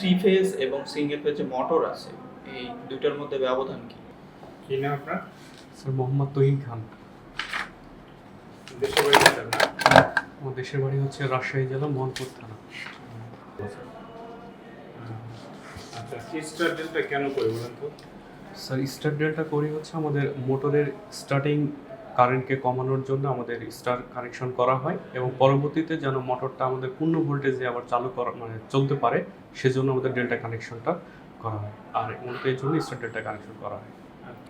Three phase এবং single phase যে motor আছে এই দুইটার মধ্যে ব্যবধান কি? কি নাম আপনার? স্যার মোহাম্মদ তহিন খান। দেশের বাড়ি কোথায় আপনার? আমার দেশের বাড়ি হচ্ছে রাজশাহী জেলা মোহনপুর থানা। আচ্ছা স্টার ডেলটা কেন করে বলেন তো? স্যার স্টার ডেলটা করি হচ্ছে আমাদের মোটরের স্টার্টিং কারেন্টকে কমানোর জন্য আমাদের স্টার কানেকশন করা হয় এবং পরবর্তীতে যেন মোটরটা আমাদের পূর্ণ ভোল্টেজে আবার চালু করা মানে চলতে পারে সেজন্য আমাদের ডেল্টা কানেকশনটা করা হয়। আর মূলত এই জন্য স্টার ডেল্টা কানেকশন করা হয়।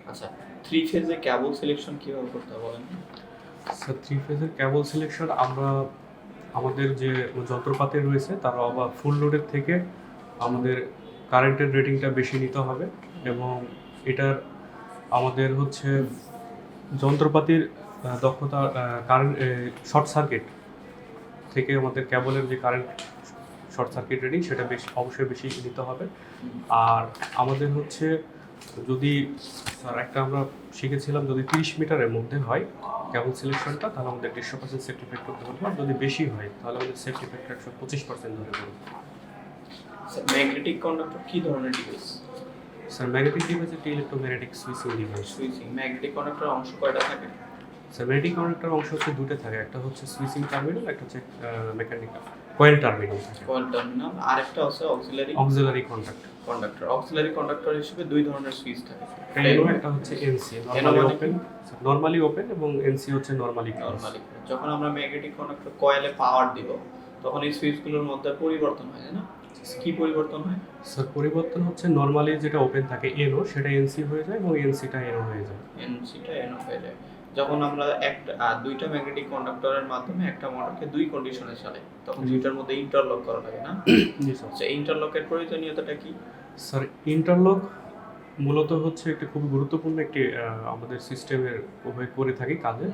আচ্ছা থ্রি ফেজে কেবল সিলেকশন কীভাবে করতে বলেন? স্যার থ্রি ফেজের কেবল সিলেকশন আমরা আমাদের যে যন্ত্রপাতি রয়েছে তারা আবার ফুল লোডের থেকে আমাদের কারেন্টের রেটিংটা বেশি নিতে হবে এবং এটার আমাদের হচ্ছে যন্ত্রপাতির দক্ষতা কারেন্ট শর্ট সার্কিট থেকে আমাদের কেবলের যে কারেন্ট শর্ট সার্কিট রেটিং সেটা বেশি, অবশ্যই বেশি নিতে হবে। আর আমাদের হচ্ছে যদি স্যার একটা আমরা শিখেছিলাম যদি তিরিশ মিটারের মধ্যে হয় কেবল সিলেকশনটা তাহলে আমাদের দেড়শো পার্সেন্ট সেফটি ফ্যাক্টর ধরবো আর যদি বেশি হয়, তাহলে আমাদের সেফটি ফ্যাক্টর একশো পঁচিশ পার্সেন্ট ধরে ধরবো ম্যাগনেটিক কন্ডাক্টর কী ধরনের ডিভাইস স্যার ম্যাগনেটিক ডিভাইস একটি electromagnetic switching device switching magnetic conductor অংশ কয়টা থাকে? স্যার ম্যাগনেটিক কানেক্টর অংশ হচ্ছে দুটো থাকে একটা হচ্ছে সুইচিং টার্মিনাল একটা হচ্ছে মেকানিক্যাল কয়েল টার্মিনাল থাকে। কয়েল টার্মিনাল আরেকটা আছে auxiliary auxiliary contact conductor auxiliary conductor হিসেবে দুই ধরনের সুইচ থাকে। একটা এনো একটা হচ্ছে NC normally open normally open এবং এনসি হচ্ছে নরমালি নরমালি যখন আমরা ম্যাগনেটিক কন্ডাক্টর কয়েলে পাওয়ার দিব তখন এই সুইচগুলোর মধ্যে পরিবর্তন হয় না? কি পরিবর্তন হয়? স্যার পরিবর্তন হচ্ছে নরমালি যেটা ওপেন থাকে এনো সেটা এনসি হয়ে যায় এবং এনসিটা এনো হয়ে যায়। এনসিটা এন হয়ে যায়। যখন আমরা একটা দুইটা ম্যাগনেটিক কন্ডাক্টরের মাধ্যমে একটা মোটরকে দুই কন্ডিশনে চালাই তখন দুইটার মধ্যে ইন্টারলক করা লাগে না? জি স্যার আচ্ছা ইন্টারলকের প্রয়োজনীয়তাটা কি? স্যার ইন্টারলক মূলত হচ্ছে একটি খুব গুরুত্বপূর্ণ একটি আমাদের সিস্টেমের করে থাকি কাজে।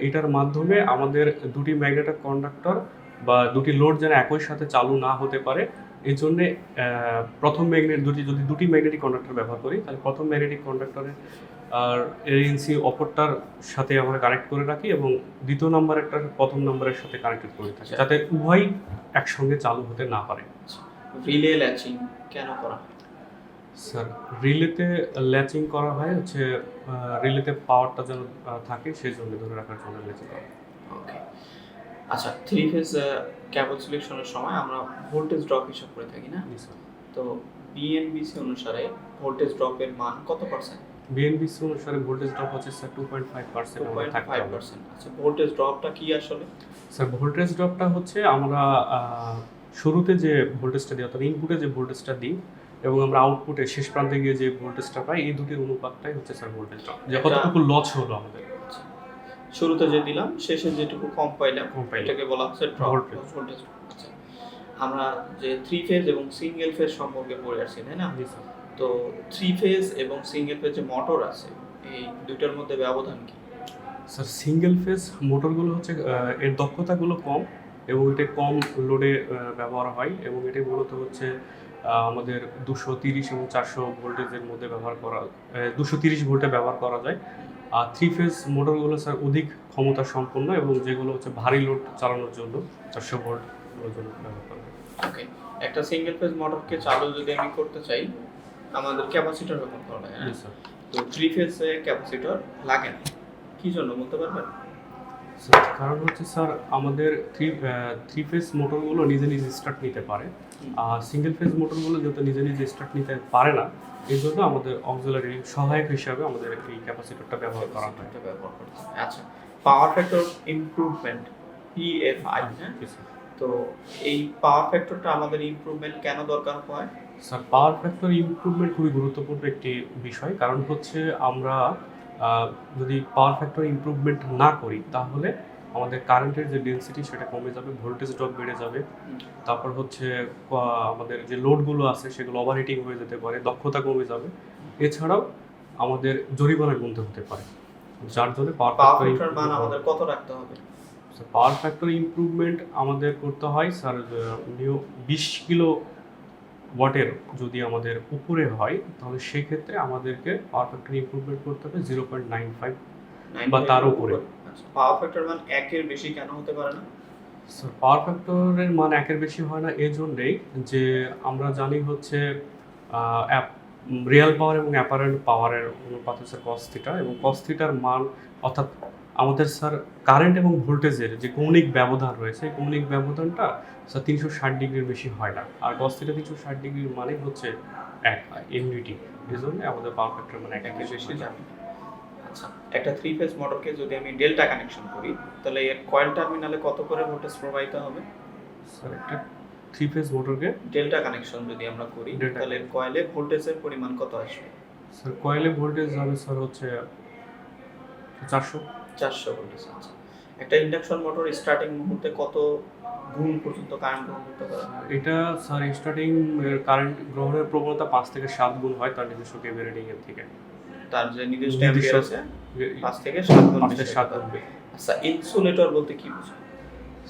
এটার মাধ্যমে আমাদের দুটি ম্যাগনেটিক কন্ডাক্টর বা দুটি লোড যেন একই সাথে চালু না হতে পারে এই জন্যে প্রথম ম্যাগনেট দুটি যদি দুটি ম্যাগনেটিক কন্ডাক্টর ব্যবহার করি তাহলে প্রথম ম্যাগনেটিক কন্ডাক্টরের আর এএনসি অপরটার সাথে আমরা কানেক্ট করে রাখি এবং দ্বিতীয় নাম্বারেরটার প্রথম নাম্বারের সাথে কানেক্টেড করে থাকি আচ্ছা। যাতে উভয়ই একসঙ্গে চালু হতে না পারে রিলে ল্যাচিং কেন করা স্যার রিলেতে ল্যাচিং করা হয় হচ্ছে রিলেতে পাওয়ারটা যেন থাকে সেই জন্য ধরে রাখার জন্য ল্যাচিং করা। ওকে আচ্ছা থ্রি ফেজ ক্যাবল সিলেকশনের সময় আমরা ভোল্টেজ ড্রপ হিসাব করে থাকি না? তো বিএনবিসি অনুসারে ভোল্টেজ ড্রপের মান কত পার্সেন্ট বিএনবিসি অনুসারে ভোল্টেজ ড্রপ হচ্ছে sir two point five percent five percent আচ্ছা ভোল্টেজ ড্রপটা কি আসলে? স্যার ভোল্টেজ ড্রপটা হচ্ছে আমরা শুরুতে যে ভোল্টেজটা দিই অর্থাৎ ইনপুটে যে ভোল্টেজটা দিই এবং আমরা আউটপুটে শেষ প্রান্তে গিয়ে যে ভোল্টেজটা পাই এই দুটির অনুপাতটাই হচ্ছে স্যার ভোল্টেজ ড্রপ যে কতটুকু লস হলো আমাদের। শুরুতে যে দিলাম শেষে যেটুকু কম পাইলাম। এটাকে বলা হচ্ছে ড্রপ ভোল্টেজ আমরা যে থ্রি ফেজ এবং সিঙ্গেল ফেজ সম্পর্কে পড়ে আসছি তাই না? তো থ্রি ফেজ এবং সিঙ্গেল ফেজ যে মোটর আছে এই দুইটার মধ্যে ব্যবধান কি? স্যার সিঙ্গেল ফেজ মোটরগুলো হচ্ছে এর দক্ষতাগুলো কম এবং এটা কম লোডে ব্যবহার হয় এবং এটা মূলত হচ্ছে আমাদের দুশো তিরিশ এবং চারশো ভোল্টেজের মধ্যে ব্যবহার করা দুশো তিরিশ ভোল্টে ব্যবহার করা যায়। আর থ্রি ফেজ মোটরগুলো স্যার অধিক ক্ষমতা সম্পন্ন এবং যেগুলো হচ্ছে ভারী লোড চালানোর জন্য চারশো ভোল্ট জন্য ব্যবহার করা ওকে একটা সিঙ্গেল ফেজ মোটরকে চালু যদি আমি করতে চাই আমাদের ক্যাপাসিটর ব্যবহার করা লাগে হ্যাঁ? স্যার তো থ্রি ফেজে ক্যাপাসিটর লাগে না। কি জন্য বলতে পারবেন? স্যার, কারণ হচ্ছে স্যার আমাদের থ্রি থ্রি ফেজ মোটরগুলো নিজে নিজে স্টার্ট নিতে পারে। আর সিঙ্গেল ফেজ মোটরগুলো যেহেতু নিজে নিজে স্টার্ট নিতে পারে না এই জন্য আমাদের অক্সিলারি সহায়ক হিসাবে আমাদের এই ক্যাপাসিটরটা ব্যবহার করা হয়। ব্যবহার করতে আচ্ছা পাওয়ার ফ্যাক্টর ইমপ্রুভমেন্ট পিএফআই তো এই পাওয়ার ফ্যাক্টরটা আমাদের ইমপ্রুভমেন্ট কেন দরকার হয়? স্যার পাওয়ার ফ্যাক্টর ইমপ্রুভমেন্ট খুবই গুরুত্বপূর্ণ একটি বিষয়। কারণ হচ্ছে আমরা যদি পাওয়ার ফ্যাক্টর ইমপ্রুভমেন্ট না করি তাহলে আমাদের কারেন্টের যে ডেন্সিটি সেটা কমে যাবে ভোল্টেজ ড্রপ বেড়ে যাবে। তারপর হচ্ছে আমাদের যে লোডগুলো আছে সেগুলো ওভারহিটিং হয়ে যেতে পারে দক্ষতা কমে যাবে। এছাড়াও আমাদের জরিমানা গুনতে হতে পারে। যার জন্য পাওয়ার মান আমাদের কত রাখতে হবে? পাওয়ার ফ্যাক্টর ইমপ্রুভমেন্ট আমাদের করতে হয় স্যার বিশ কিলো ওয়াটের যদি আমাদের উপরে হয় তাহলে সেক্ষেত্রে আমাদেরকে পাওয়ার ফ্যাক্টর ইমপ্রুভমেন্ট করতে হবে জিরো পয়েন্ট নাইন ফাইভ বা তার উপরে। আচ্ছা পাওয়ার ফ্যাক্টর মান একের বেশি কেন হতে পারে না? পাওয়ার ফ্যাক্টরের মান একের বেশি হয় না এই জন্যেই যে আমরা জানি হচ্ছে রিয়েল পাওয়ার এবং অ্যাপারেন্ট পাওয়ারের অনুপাত হচ্ছে কস্তিটা এবং কস্তিটার মান অর্থাৎ আমাদের স্যার কারেন্ট এবং ভোল্টেজের যে কৌণিক ব্যবধান রয়েছে কৌণিক ব্যবধানটা স্যার তিনশো ষাট ডিগ্রির বেশি হয় না। আর কস্তিটা তিনশো ষাট ডিগ্রির মানে হচ্ছে এক ইউনিটি এই জন্য আমাদের পাওয়ার ফ্যাক্টর মানে এক বেশি জানি আচ্ছা একটা থ্রি ফেজ মোটরকে যদি আমি ডেল্টা কানেকশন করি তাহলে এর কয়েল টার্মিনালে কত করে ভোল্টেজ প্রবাহিত হবে? স্যার একটা থ্রি ফেজ মোটরকে ডেল্টা কানেকশন যদি আমরা করি তাহলে কয়েলে ভোল্টেজের পরিমাণ কত আসবে? স্যার কয়েলে ভোল্টেজ হবে স্যার হচ্ছে চারশো। চারশো ভোল্টেজ আছে একটা ইন্ডাকশন মোটর স্টার্টিং মুহূর্তে কত গুণ পর্যন্ত কারেন্ট গ্রহণ করতে পারে? এটা স্যার স্টার্টিং এর কারেন্ট গ্রহণের প্রবণতা পাঁচ থেকে সাত গুণ হয় তার নিজস্ব কেবি রেটিং এর থেকে। তার যে নিজস্ব অ্যাম্পিয়ার আছে পাঁচ থেকে সাত গুণ বেশি সাত গুণ আচ্ছা ইনসুলেটর বলতে কি বুঝো?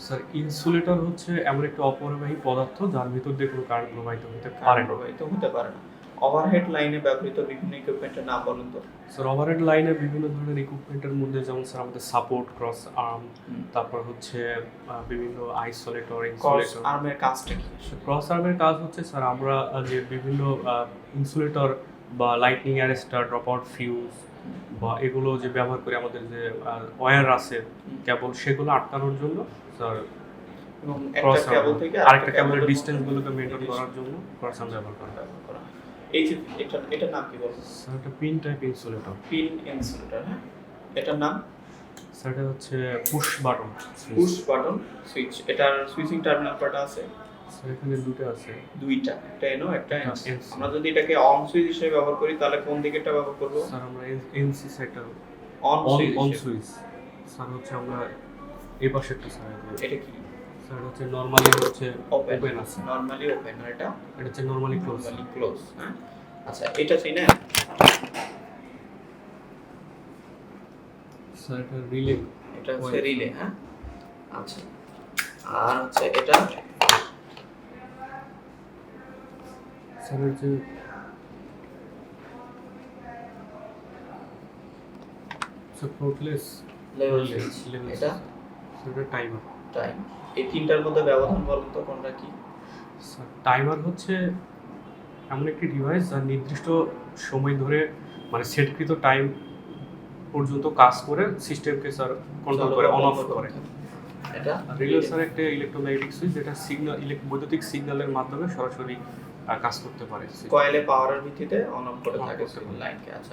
স্যার ইনসুলেটর হচ্ছে এমন একটা অপরিবাহী পদার্থ যার ভিতর দিয়ে কোনো কারেন্ট প্রবাহিত হতে পারে প্রবাহিত হতে পারে না। ওভারহেড লাইনে ব্যবহৃত বিভিন্ন ইকুইপমেন্টের নাম বলুন তো। স্যার ওভারহেড লাইনে বিভিন্ন ধরনের ইকুইপমেন্টের মধ্যে যেমন স্যার আমাদের সাপোর্ট ক্রস আর্ম তারপর হচ্ছে বিভিন্ন আইসোলেটর ইনসুলেটর আর্মের কাজটা কি? ক্রস আর্মের কাজ হচ্ছে স্যার আমরা যে বিভিন্ন ইনসুলেটর বা lightning arrester drop out fuse বা এগুলো যে ব্যবহার করে আমাদের যে ওয়্যার আছে কেবল সেগুলো আটকানোর জন্য স্যার আরেকটা কেবলের কেবলের ডিস্টেন্সগুলোকে মেনটেন করার জন্য ক্রস ব্যবহার করা হয়। এই যে এটা এটার নাম কি বলব স্যার এটা pin type insulator pin insulator হ্যাঁ? এটার নাম? স্যার এটা হচ্ছে push button push button switch এটার সুইচিং টার্মিনাল কয়টা আছে? এখানে দুটো আছে। দুইটা একটা এনো একটা এনসি আমরা যদি এটাকে অন সুইচ হিসেবে ব্যবহার করি তাহলে কোন দিকেরটা ব্যবহার করব? স্যার আমরা এনসি সাইডটা on on switch on switch sir হচ্ছে আমরা এই পাশেরটা স্যার এটা কি? স্যার হচ্ছে নরমালি হচ্ছে ওপেন আছে। নরমালি ওপেন আর এটা? এটা হচ্ছে নরমালি ক্লোজ নরমালি ক্লোজ হ্যাঁ? আচ্ছা এটা চিনে? স্যার এটা রিলে এটা হচ্ছে রিলে হ্যাঁ? আচ্ছা আর হচ্ছে এটা? স্যার হচ্ছে সাপোর্টলেস লেভেল সুইচ এটা? স্যার টাইমার টাইম এই তিনটার মধ্যে ব্যবধান বলুন তো কোনটা কি? স্যার টাইমার হচ্ছে এমন একটি ডিভাইস যা নির্দিষ্ট সময় ধরে মানে সেটকৃত টাইম পর্যন্ত কাজ করে সিস্টেমকে স্যার কন্ট্রোল করে অন অফ করে। এটা? রিলে স্যার একটা ইলেকট্রোম্যাগনেটিক সুইচ যেটা সিগন্যাল বৈদ্যুতিক সিগন্যালের মাধ্যমে সরাসরি কাজ করতে পারে কয়েলে পাওয়ারের ভিত্তিতে অন অফ করে থাকে। লাইনকে আচ্ছা